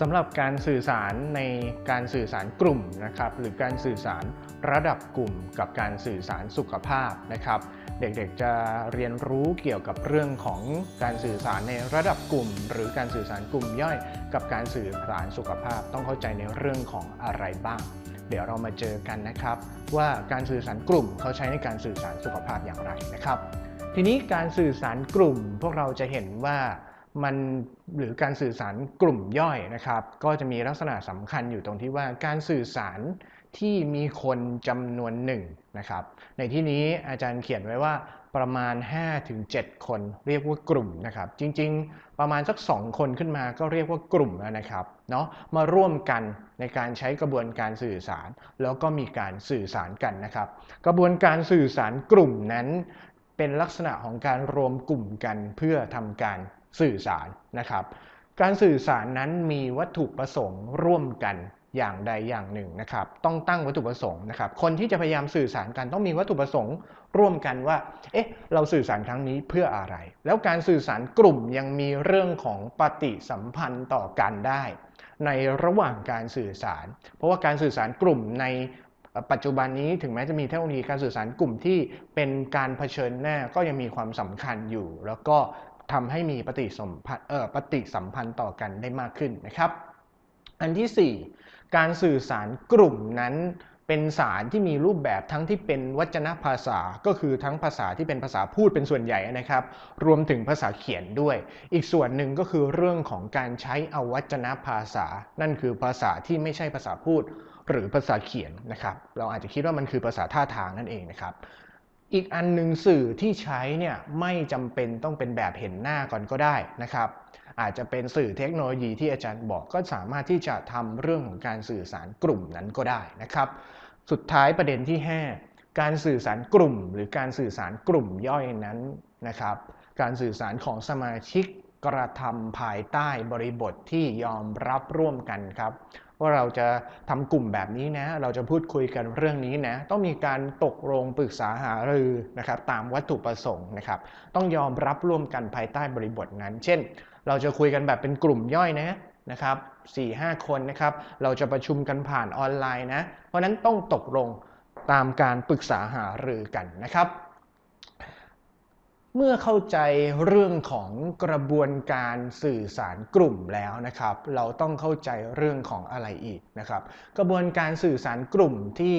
สำหรับการสื่อสารในการสื่อสารกลุ่มนะครับหรือการสื่อสารระดับกลุ่มกับการสื่อสารสุขภาพนะครับ เด็กๆจะเรียนรู้เกี่ยวกับเรื่องของการสื่อสารในระดับกลุ่ม หรือการสื่อสารกลุ่มย่อย กับการสื่อสารสุขภาพ ต้องเข้าใจในเรื่องของอะไรบ้าง เดี๋ยวเรามาเจอกันนะครับ ว่าการสื่อสารกลุ่มเขาใช้ในการสื่อสารสุขภาพอย่างไรนะครับ ทีนี้การสื่อสารกลุ่มพวกเราจะเห็นว่า มันหรือการสื่อสารกลุ่มย่อยนะครับ ก็จะมีลักษณะสำคัญอยู่ตรงที่ว่าการสื่อสารที่มีคนจำนวนหนึ่งนะครับ ในที่นี้อาจารย์เขียนไว้ว่าประมาณ 5-7 คนเรียกว่ากลุ่มนะครับ จริงๆ ประมาณสัก 2 คนขึ้นมาก็เรียกว่ากลุ่มแล้วนะครับเนาะมาร่วมกันในการใช้กระบวนการสื่อสาร แล้วก็มีการสื่อสารกันนะครับ กระบวนการสื่อสารกลุ่มนั้น เป็นลักษณะของการรวมกลุ่มกันเพื่อทำการ สื่อสารนะครับ การสื่อสารนั้นมีวัตถุประสงค์ร่วมกันอย่างใดอย่างหนึ่งนะครับ ต้องตั้งวัตถุประสงค์นะครับ คนที่จะพยายามสื่อสารกันต้องมีวัตถุประสงค์ร่วมกันว่า เอ๊ะ เราสื่อสารครั้งนี้เพื่ออะไร แล้วการสื่อสารกลุ่มยังมีเรื่องของปฏิสัมพันธ์ต่อกันได้ ในระหว่างการสื่อสาร เพราะว่าการสื่อสารกลุ่มในปัจจุบันนี้ถึงแม้จะมีเทคโนโลยีการสื่อสารกลุ่มที่เป็นการเผชิญหน้าก็ยังมีความสำคัญอยู่ แล้วก็ ทำให้มีปฏิสัมพันธ์เอ่อปฏิสัมพันธ์ต่อกันได้มากขึ้นนะครับ อันที่ 4 การสื่อสารกลุ่มนั้นเป็นสารที่มีรูปแบบทั้งที่เป็นวัจนภาษาก็คือทั้งภาษาที่เป็นภาษาพูดเป็นส่วนใหญ่นะครับ รวมถึงภาษาเขียนด้วย อีกส่วนหนึ่งก็คือเรื่องของการใช้อวัจนภาษา นั่นคือภาษาที่ไม่ใช่ภาษาพูด หรือภาษาเขียนนะครับ เราอาจจะคิดว่ามันคือภาษาท่าทางนั่นเองนะครับ อีกอันหนึ่งสื่อที่ใช้เนี่ยไม่จำเป็นต้องเป็นแบบเห็นหน้าก่อนก็ได้นะครับ อาจจะเป็นสื่อเทคโนโลยีที่อาจารย์บอกก็สามารถที่จะทำเรื่องของการสื่อสารกลุ่มนั้นก็ได้นะครับ สุดท้ายประเด็นที่ 5 การสื่อสารกลุ่ม หรือการสื่อสารกลุ่มย่อยนั้นนะครับ การสื่อสารของสมาชิกกระทำภายใต้บริบทที่ยอมรับร่วมกันครับ ว่าเราจะทำกลุ่มแบบนี้นะ เราจะพูดคุยกันเรื่องนี้นะ ต้องมีการตกลงปรึกษาหารือนะครับตามวัตถุประสงค์นะครับ ต้องยอมรับร่วมกันภายใต้บริบทนั้น เช่น เราจะคุยกันแบบเป็นกลุ่มย่อยนะนะครับ4-5คนนะครับ เราจะประชุมกันผ่านออนไลน์นะ เพราะนั้นต้องตกลงตามการปรึกษาหารือกันนะครับ เมื่อเข้าใจเรื่องของกระบวนการสื่อสารกลุ่มแล้วนะครับ เราต้องเข้าใจเรื่องของอะไรอีกนะครับ กระบวนการสื่อสารกลุ่มที่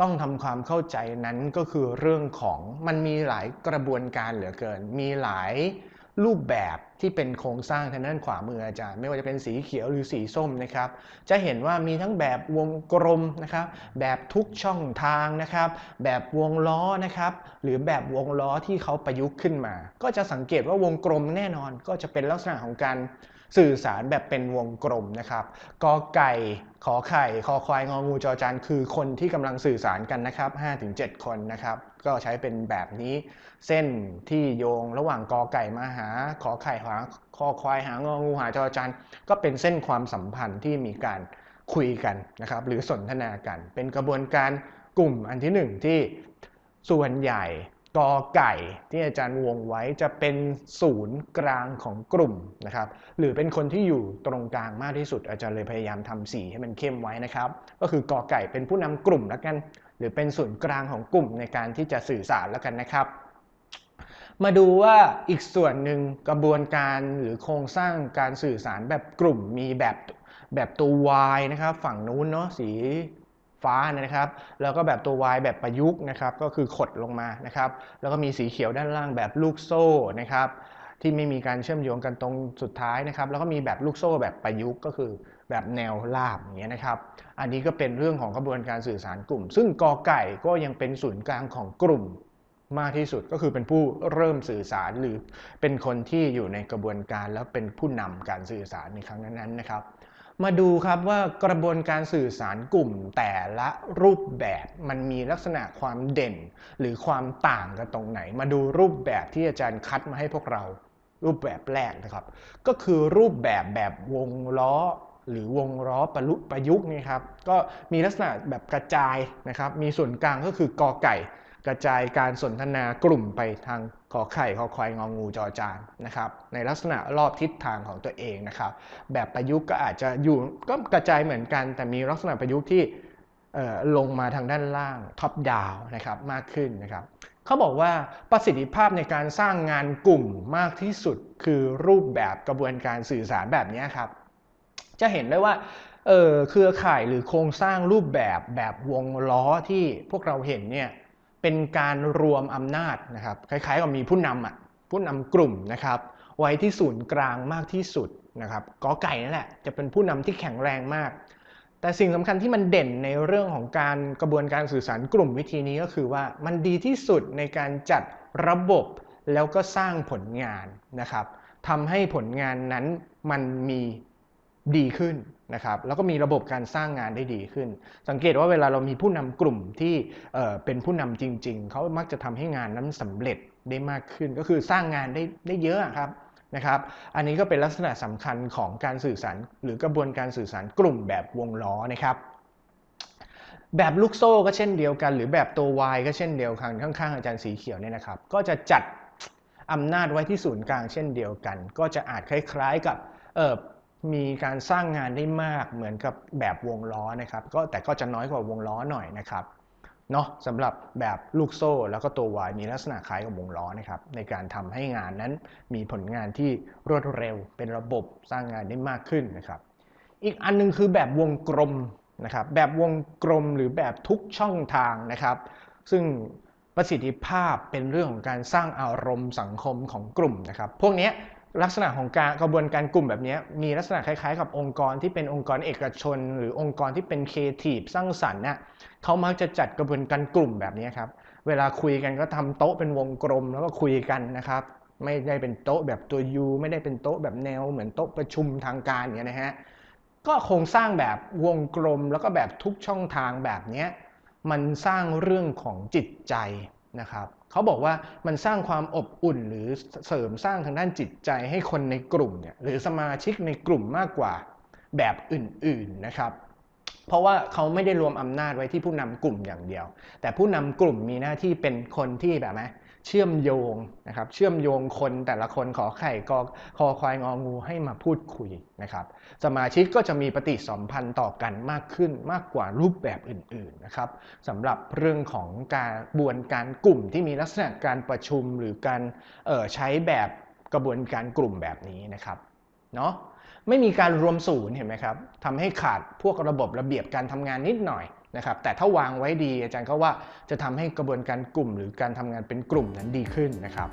ต้องทำความเข้าใจนั้นก็คือเรื่องของมันมีหลายกระบวนการเหลือเกิน มีหลาย รูปแบบที่เป็นโครงสร้างทางด้านขวามืออาจารย์ ไม่ว่าจะเป็นสีเขียวหรือสีส้มนะครับ จะเห็นว่ามีทั้งแบบวงกลมนะครับ แบบทุกช่องทางนะครับ แบบวงล้อนะครับ หรือแบบวงล้อที่เขาประยุกต์ขึ้นมา ก็จะสังเกตว่าวงกลมแน่นอน ก็จะเป็นลักษณะของการสื่อสารแบบเป็นวงกลมนะครับกอไก่ ขอไข่ คอควาย งองูจอจานคือคนที่กำลังสื่อสารกันนะครับ5-7 คนนะครับ ก็ใช้เป็นแบบนี้ เส้นที่โยงระหว่างกอไก่มาหา ขอไข่หาคอควายหางองูหาจอจานก็เป็นเส้นความสัมพันธ์ที่มีการคุยกันนะครับ หรือสนทนากัน เป็นกระบวนการกลุ่มอันที่หนึ่งที่ส่วนใหญ่กอไก่ที่อาจารย์วงไว้จะเป็นศูนย์กลางของกลุ่มนะครับ หรือเป็นคนที่อยู่ตรงกลางมากที่สุดอาจารย์เลยพยายามทำสีให้มันเข้มไว้นะครับ ก็คือกอไก่เป็นผู้นำกลุ่มแล้วกัน หรือเป็นศูนย์กลางของกลุ่มในการที่จะสื่อสารแล้วกันนะครับ มาดูว่าอีกส่วนหนึ่งกระบวนการหรือโครงสร้างการสื่อสารแบบกลุ่มมีแบบแบบตัว Y นะครับ ฝั่งนู้นเนาะสีฟ้านะครับ แล้วก็แบบตัว Y แบบประยุกต์นะครับ ก็คือขดลงมานะครับ แล้วก็มีสีเขียวด้านล่างแบบลูกโซ่นะครับ ที่ไม่มีการเชื่อมโยงกันตรงสุดท้ายนะครับ แล้วก็มีแบบลูกโซ่แบบประยุกต์ก็คือแบบแนวราบอย่างเงี้ยนะครับ อันนี้ก็เป็นเรื่องของกระบวนการสื่อสารกลุ่ม ซึ่งกอไก่ก็ยังเป็นศูนย์กลางของกลุ่มมากที่สุดก็คือเป็นผู้เริ่มสื่อสารหรือเป็นคนที่อยู่ในกระบวนการแล้วเป็นผู้นำการสื่อสารในครั้งนั้นๆนะครับ มาดูครับว่ากระบวนการสื่อสารกลุ่มแต่ละรูปแบบมันมีลักษณะความเด่น หรือความต่างกันตรงไหน มาดูรูปแบบที่อาจารย์คัดมาให้พวกเรา รูปแบบแรกนะครับ ก็คือรูปแบบแบบวงล้อหรือวงล้อประลุประยุกต์นี่ครับ ก็มีลักษณะแบบกระจายนะครับ มีส่วนกลางก็คือกอไก่ กระจายการสนทนากลุ่มไปทางขอไข่ขอควายงองูจอจานนะครับ ในลักษณะรอบทิศทางของตัวเองนะครับ แบบประยุกต์ก็อาจจะอยู่ก็กระจายเหมือนกัน แต่มีลักษณะประยุกต์ที่เอ่อลงมาทางด้านล่างท็อปดาวนะครับมากขึ้นนะครับ เขาบอกว่าประสิทธิภาพในการสร้างงานกลุ่มมากที่สุดคือรูปแบบกระบวนการสื่อสารแบบนี้ครับ จะเห็นได้ว่าเออเครือข่ายหรือโครงสร้างรูปแบบแบบวงล้อที่พวกเราเห็นเนี่ยเป็นการรวมอำนาจนะครับคล้ายๆกับมีผู้นำอะผู้นำกลุ่มนะครับไว้ที่ศูนย์กลางมากที่สุดนะครับกอไก่นั่นแหละจะเป็นผู้นำที่แข็งแรงมาก แต่สิ่งสำคัญที่มันเด่นในเรื่องของการกระบวนการสื่อสารกลุ่มวิธีนี้ก็คือว่ามันดีที่สุดในการจัดระบบแล้วก็สร้างผลงานนะครับทำให้ผลงานนั้นมันมีดีขึ้นนะครับแล้วก็มีระบบการสร้างงานได้ดีขึ้น สังเกตว่าเวลาเรามีผู้นำกลุ่มที่เเป็นผู้นำจริง ๆ เขามักจะทำให้งานนั้นสำเร็จได้มากขึ้น ก็คือสร้างงานได้ได้เยอะครับ นะครับ อันนี้ก็เป็นลักษณะสำคัญของการสื่อสารหรือกระบวนการสื่อสารกลุ่มแบบวงล้อนะครับ แบบลูกโซ่ก็เช่นเดียวกัน หรือแบบตัว Y ก็เช่นเดียวกันข้างๆอาจารย์สีเขียวเนี่ยนะครับ ก็จะจัดอำนาจไว้ที่ศูนย์กลางเช่นเดียวกัน ก็จะอาจคล้าย ๆกับเออมีการสร้างงานได้มากเหมือนกับแบบวงล้อนะครับ ก็แต่ก็จะน้อยกว่าวงล้อหน่อยนะครับ เนาะสำหรับแบบลูกโซ่ แล้วก็ตัว Y มีลักษณะคล้ายกับวงล้อนะครับในการทำให้งานนั้นมีผลงานที่รวดเร็ว เป็นระบบสร้างงานได้มากขึ้นนะครับอีกอันหนึงคือแบบวงกลมนะครับแบบวงกลมหรือแบบทุกช่องทางนะครับ ซึ่งประสิทธิภาพเป็นเรื่องของการสร้างอารมณ์สังคมของกลุ่มนะครับ พวกนี้ ลักษณะของการกระบวนการกลุ่มแบบนี้มีลักษณะคล้ายๆ กับองค์กรที่เป็นองค์กรเอกชน หรือองค์กรที่เป็นครีเอทีฟสร้างสรรค์น่ะเขามักจะจัดกระบวนการกลุ่มแบบนี้ครับเวลาคุยกันก็ทำโต๊ะเป็นวงกลมแล้วก็คุยกันนะครับ ไม่ได้เป็นโต๊ะแบบตัวยูไม่ได้เป็นโต๊ะแบบแนว เหมือนโต๊ะประชุมทางการอย่างเงี้ยนะฮะก็โครงสร้างแบบวงกลมแล้วก็แบบทุกช่องทางแบบนี้มันสร้างเรื่องของจิตใจ นะครับเขาบอกว่ามันสร้างความอบอุ่นหรือเสริมสร้างทางด้านจิตใจให้คนในกลุ่มเนี่ยหรือสมาชิกในกลุ่มมากกว่าแบบอื่นๆนะครับ เพราะว่าเขาไม่ได้รวมอำนาจไว้ที่ผู้นำกลุ่มอย่างเดียว แต่ผู้นำกลุ่มมีหน้าที่เป็นคนที่แบบไหมเชื่อมโยงนะครับเชื่อมโยงคนแต่ละคนขอไข่กอคอควายงองูให้มาพูดคุยนะครับสมาชิกก็จะมีปฏิสัมพันธ์ต่อกันมากขึ้นมากกว่ารูปแบบอื่นๆนะครับสำหรับเรื่องของการกระบวนการกลุ่มที่มีลักษณะการประชุมหรือการออใช้แบบกระบวนการกลุ่มแบบนี้นะครับเนาะ ไม่มีการรวมศูนย์เห็นไหมครับทำให้ขาดพวกระบบระเบียบการทำงานนิดหน่อยนะครับ แต่ถ้าวางไว้ดีอาจารย์ก็ว่าจะทำให้กระบวนการกลุ่ม หรือการทำงานเป็นกลุ่มนั้นดีขึ้นนะครับ